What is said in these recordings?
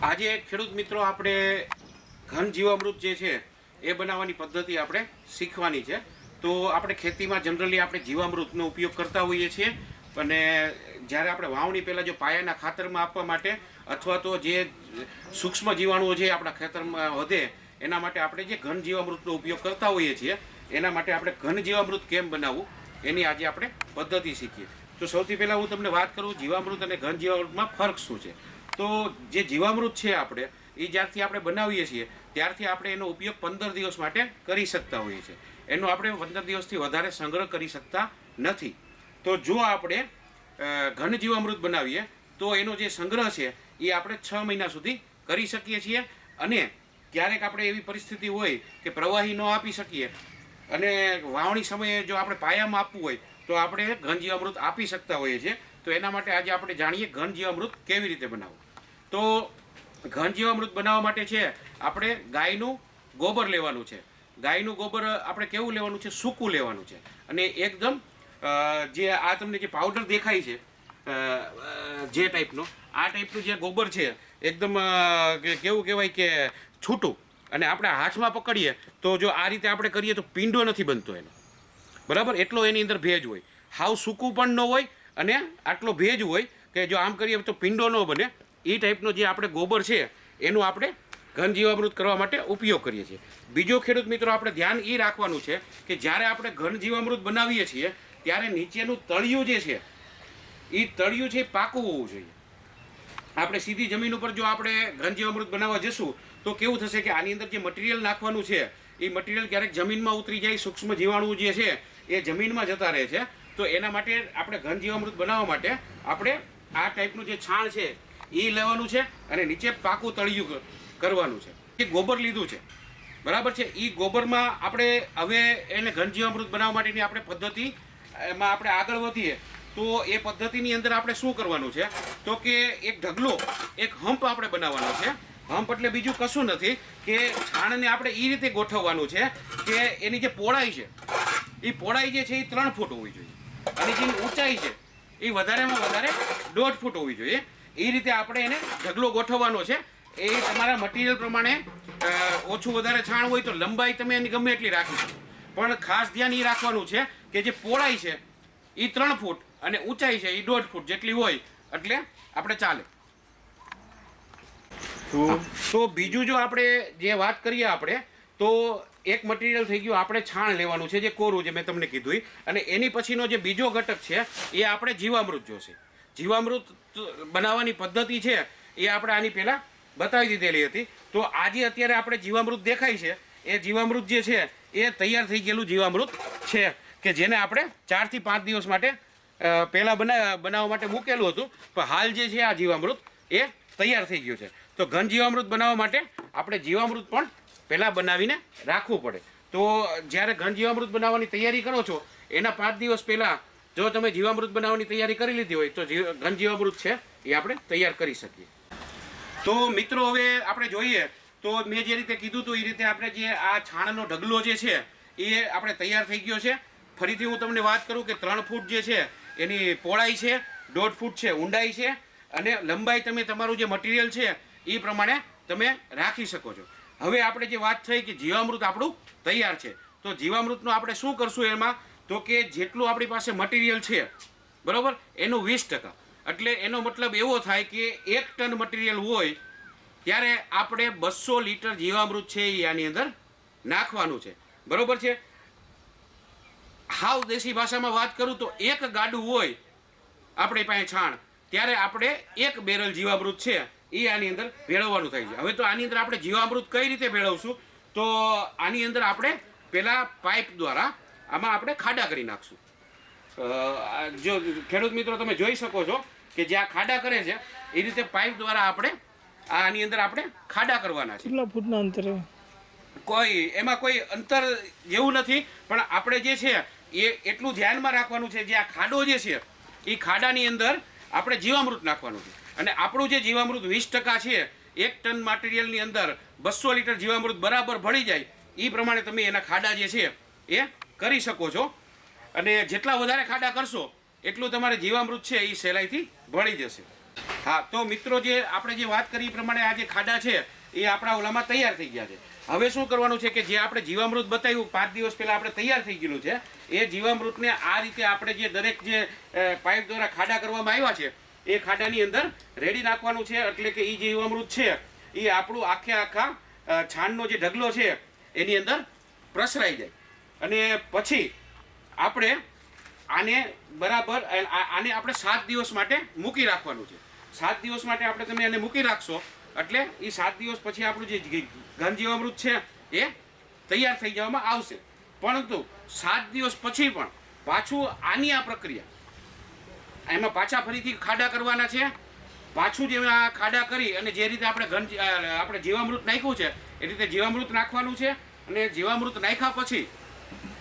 આજે ખેડૂત મિત્રો આપણે ઘન જીવામૃત જે છે, એ બનાવવાની પદ્ધતિ આપણે શીખવાની છે. તો આપણે ખેતીમાં જનરલી આપણે જીવામૃતનો ઉપયોગ કરતા હોઈએ છીએ અને જ્યારે આપણે વાવણી પહેલાં જો પાયાના ખાતરમાં આપવા માટે અથવા તો જે સૂક્ષ્મ જીવાણુઓ જે આપણા ખેતરમાં વધે, એના માટે આપણે જે ઘન જીવામૃતનો ઉપયોગ કરતા હોઈએ છીએ, એના માટે આપણે ઘન જીવામૃત કેમ બનાવવું, એની આજે આપણે પદ્ધતિ શીખીએ. તો સૌથી પહેલાં હું તમને વાત કરું જીવામૃત અને ઘન જીવામૃતમાં ફરક શું છે. તો જે જીવામૃત છે આપણે, એ જ્યારથી આપણે બનાવીએ છીએ, ત્યારથી આપણે એનો ઉપયોગ પંદર દિવસ માટે કરી શકતા હોઈએ છીએ. એનો આપણે પંદર દિવસથી વધારે સંગ્રહ કરી શકતા નથી. તો જો આપણે ઘન જીવામૃત બનાવીએ, તો એનો જે સંગ્રહ છે, એ આપણે છ મહિના સુધી કરી શકીએ છીએ. અને ક્યારેક આપણે એવી પરિસ્થિતિ હોય કે પ્રવાહી ન આપી શકીએ, અને વાવણી સમયે જો આપણે પાયામાં આપવું હોય, તો આપણે ઘન જીવામૃત આપી શકતા હોઈએ છીએ. તો એના માટે આજે આપણે જાણીએ ઘન જીવામૃત કેવી રીતે બનાવવું. તો ઘન જીવામૃત બનાવવા માટે છે આપણે ગાયનું ગોબર લેવાનું છે. ગાયનું ગોબર આપણે કેવું લેવાનું છે? સૂકું લેવાનું છે. અને એકદમ જે આ તમને જે પાવડર દેખાય છે જે ટાઈપનો આ ટાઈપનું જે ગોબર છે, એકદમ કેવું કહેવાય કે છૂટું. અને આપણે હાથમાં પકડીએ તો જો આ રીતે આપણે કરીએ તો પીંડો નથી બનતો એનો. બરાબર? એટલો એની અંદર ભેજ હોય. હાવ સૂકું પણ ન હોય અને આટલો ભેજ હોય કે જો આમ કરીએ તો પીંડો ન બને. એ ટાઈપનો જે આપણે ગોબર છે, એનું આપણે ઘન જીવામૃત કરવા માટે ઉપયોગ કરીએ છીએ. બીજો ખેડૂત મિત્રો, આપણે ધ્યાન એ રાખવાનું છે કે જ્યારે આપણે ઘન જીવામૃત બનાવીએ છીએ, ત્યારે નીચેનું તળિયું જે છે એ તળિયું છે એ પાકું હોવું જોઈએ. આપણે સીધી જમીન ઉપર જો આપણે ઘન જીવામૃત બનાવવા જશું, તો કેવું થશે કે આની અંદર જે મટીરિયલ નાખવાનું છે એ મટીરિયલ ક્યારેક જમીનમાં ઉતરી જાય, સૂક્ષ્મ જીવાણુ જે છે, એ જમીનમાં જતા રહે છે. તો એના માટે આપણે ઘન જીવામૃત બનાવવા માટે આપણે આ ટાઈપનું જે છાણ છે એ લેવાનું છે અને નીચે પાકું તળિયું કરવાનું છે. એ ગોબર લીધું છે. બરાબર છે? એ ગોબરમાં આપણે હવે એને ઘનજીવામૃત બનાવવા માટેની આપણે પદ્ધતિ, એમાં આપણે આગળ વધીએ, તો એ પદ્ધતિની અંદર આપણે શું કરવાનું છે? તો કે એક ઢગલો, એક હંપ આપણે બનાવવાનો છે. હંપ એટલે બીજું કશું નથી કે છાણને આપણે એ રીતે ગોઠવવાનું છે કે એની જે પોળાઈ છે એ પોળાઈ જે છે એ ત્રણ ફૂટ હોવી જોઈએ. અને જેની ઊંચાઈ છે એ વધારેમાં વધારે દોઢ ફૂટ હોવી જોઈએ. એ રીતે આપણે એને ઢગલો ગોઠવવાનો છે. એ તમારા મટીરિયલ પ્રમાણે ઓછું વધારે છાણ હોય તો લંબાઈ તમે એની ગમે એટલી રાખી શકો. પણ ખાસ ધ્યાન એ રાખવાનું છે કે જે પોળાઈ છે એ ત્રણ ફૂટ અને ઊંચાઈ છે એ દોઢ ફૂટ જેટલી હોય. એટલે આપણે ચાલે. તો બીજું જો આપણે જે વાત કરીએ આપણે તો એક મટીરિયલ થઈ ગયું આપણે છાણ લેવાનું છે જે કોરું જે મેં તમને કીધું અને એની પછીનો જે બીજો ઘટક છે એ આપણે જીવામૃત જોશે જીવામૃત બનાવવાની પદ્ધતિ છે એ આપણે આની પહેલાં બતાવી દીધેલી હતી. તો આજે અત્યારે આપણે જીવામૃત દેખાય છે. એ જીવામૃત જે છે, એ તૈયાર થઈ ગયેલું જીવામૃત છે કે જેને આપણે ચારથી પાંચ દિવસ માટે પહેલાં બના, બનાવવા માટે મૂકેલું હતું. પણ હાલ જે છે આ જીવામૃત, એ તૈયાર થઈ ગયું છે. તો ઘન જીવામૃત બનાવવા માટે આપણે જીવામૃત પણ પહેલાં બનાવીને રાખવું પડે. તો જ્યારે ઘન જીવામૃત બનાવવાની તૈયારી કરો છો, એના પાંચ દિવસ પહેલાં જો તમે જીવામૃત બનાવવાની તૈયારી કરી લીધી હોય તો ઘન જીવામૃત છે, એ આપણે તૈયાર કરી શકીએ. તો મિત્રો, હવે આપણે જોઈએ તો મેં જે રીતે કીધું હતું, એ રીતે આપણે જે આ છાણનો ઢગલો જે છે, એ આપણે તૈયાર થઈ ગયો છે. ફરીથી હું તમને વાત કરું કે ત્રણ ફૂટ જે છે, એની પહોળાઈ છે, દોઢ ફૂટ છે, ઊંડાઈ છે, અને લંબાઈ તમે તમારું જે મટીરિયલ છે, એ પ્રમાણે તમે રાખી શકો છો. હવે આપણે જે વાત થઈ કે જીવામૃત આપણું તૈયાર છે, તો જીવામૃતનું આપણે શું કરશું એમાં? તો કે જેટલું આપણી પાસે મટીરિયલ છે, બરાબર? એનું વીસ ટકા. એટલે એનો મતલબ એવો થાય કે એક ટન મટીરિયલ હોય, ત્યારે આપણે બસો લીટર જીવામૃત છે એ આની અંદર નાખવાનું છે. બરાબર છે? હાવ દેશી ભાષામાં વાત કરું તો એક ગાડું હોય, આપણી પાસે છાણ, ત્યારે આપણે એક બેરલ જીવામૃત છે એ આની અંદર ભેળવવાનું થાય છે. હવે તો આની અંદર આપણે જીવામૃત કઈ રીતે ભેળવશું? તો આની અંદર આપણે પહેલાં પાઇપ દ્વારા આમાં આપણે ખાડા કરી નાખશું. જો ખેડૂત મિત્રો તમે જોઈ શકો છો કે જે આ ખાડા કરે છે એ રીતે પાઇપ દ્વારા આપણે આની અંદર આપણે ખાડા કરવાના છે. કેટલા ફૂટના અંતરે? કોઈ એમાં કોઈ અંતર જેવું નથી પણ આપણે જે છે એ એટલું ધ્યાનમાં રાખવાનું છે જે આ ખાડો જે છે એ ખાડાની અંદર આપણે જીવામૃત નાખવાનું છે. અને આપણું જે જીવામૃત વીસ ટકા છે એક ટન મટીરિયલની અંદર બસો લીટર જીવામૃત બરાબર ભળી જાય એ પ્રમાણે તમે એના ખાડા જે છે એ કરી શકો છો. અને જેટલા વધારે ખાડા કરશો, એટલું તમારે જીવામૃત છે એ સહેલાઈથી ભળી જશે. હા, તો મિત્રો જે આપણે જે વાત કરી પ્રમાણે આ જે ખાડા છે, એ આપણા ઓલામાં તૈયાર થઈ ગયા છે. હવે શું કરવાનું છે કે જે આપણે જીવામૃત બતાવ્યું, પાંચ દિવસ પહેલાં આપણે તૈયાર થઈ ગયેલું છે, એ જીવામૃતને આ રીતે આપણે જે દરેક જે પાઇપ દ્વારા ખાડા કરવામાં આવ્યા છે, એ ખાડાની અંદર રેડી નાખવાનું છે, એટલે કે એ જીવામૃત છે એ આપણું આખે આખા છાણનો જે ઢગલો છે, એની અંદર પ્રસરાઈ જાય. અને પછી આપણે આને બરાબર આને આપણે સાત દિવસ માટે મૂકી રાખવાનું છે. સાત દિવસ માટે આપણે તમે એને મૂકી રાખશો, એટલે એ સાત દિવસ પછી આપણું જે ઘનજીવામૃત છે એ તૈયાર થઈ જવામાં આવશે. પરંતુ સાત દિવસ પછી પણ પાછું આની આ પ્રક્રિયા, એમાં પાછા ફરીથી ખાડા કરવાના છે. પાછું જે આ ખાડા કરી અને જે રીતે આપણે ઘન આપણે જીવામૃત નાખ્યું છે, એ રીતે જીવામૃત નાખવાનું છે અને જીવામૃત નાખ્યા પછી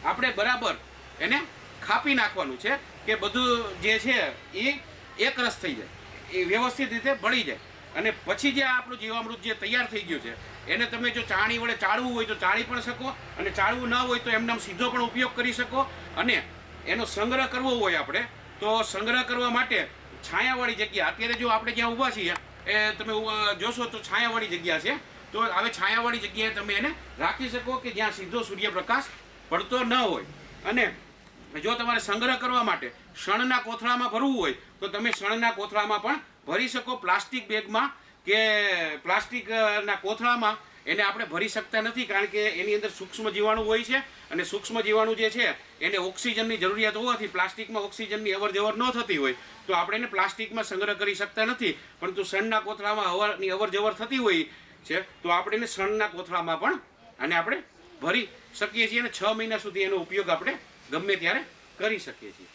આપણે બરાબર એને ખાપી નાખવાનું છે કે બધું જે છે એ એકરસ થઈ જાય. એ વ્યવસ્થિત રીતે ભળી જાય. અને પછી જે આપણું જીવામૃત જે તૈયાર થઈ ગયું છે, એને તમે જો ચાણી વડે ચાળવું હોય તો ચાળી પણ શકો અને ચાળવું ન હોય તો એમને સીધો પણ ઉપયોગ કરી શકો. અને એનો સંગ્રહ કરવો હોય આપણે, તો સંગ્રહ કરવા માટે છાયાવાળી જગ્યા, અત્યારે જો આપણે જ્યાં ઊભા છીએ, એ તમે જોશો તો છાયાવાળી જગ્યા છે. તો હવે છાયાવાળી જગ્યાએ તમે એને રાખી શકો કે જ્યાં સીધો સૂર્યપ્રકાશ પડતો ન હોય. અને જો તમારે સંગ્રહ કરવા માટે શણના કોથળામાં ભરવું હોય, તો તમે શણના કોથળામાં પણ ભરી શકો. પ્લાસ્ટિક બેગમાં કે પ્લાસ્ટિકના કોથળામાં એને આપણે ભરી શકતા નથી, કારણ કે એની અંદર સૂક્ષ્મ જીવાણુ હોય છે. અને સૂક્ષ્મ જીવાણુ જે છે, એને ઓક્સિજનની જરૂરિયાત હોવાથી પ્લાસ્ટિકમાં ઓક્સિજનની અવર જવર ન થતી હોય, તો આપણે એને પ્લાસ્ટિકમાં સંગ્રહ કરી શકતા નથી. પરંતુ શણના કોથળામાં હવાની અવર જવર થતી હોય છે, તો આપણે એને શણના કોથળામાં પણ, અને આપણે ભરી શકીએ છીએ અને છ મહિના સુધી એનો ઉપયોગ આપણે ગમે ત્યારે કરી શકીએ છીએ.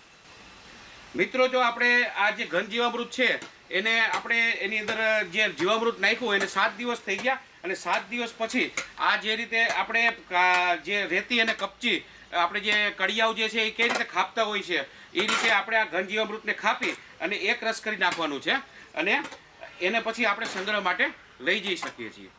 મિત્રો, જો આપણે આ જે ઘન જીવામૃત છે, એને આપણે એની અંદર જે જીવામૃત નાખ્યું એને સાત દિવસ થઈ ગયા અને સાત દિવસ પછી આ જે રીતે આપણે જે રેતી અને કપચી, આપણે જે કડિયાઓ જે છે એ કઈ રીતે ખાપતા હોય છે, એ રીતે આપણે આ ઘન જીવામૃતને ખાપી અને એક રસ કરી નાખવાનું છે અને એને પછી આપણે સંગ્રહ માટે લઈ જઈ શકીએ છીએ.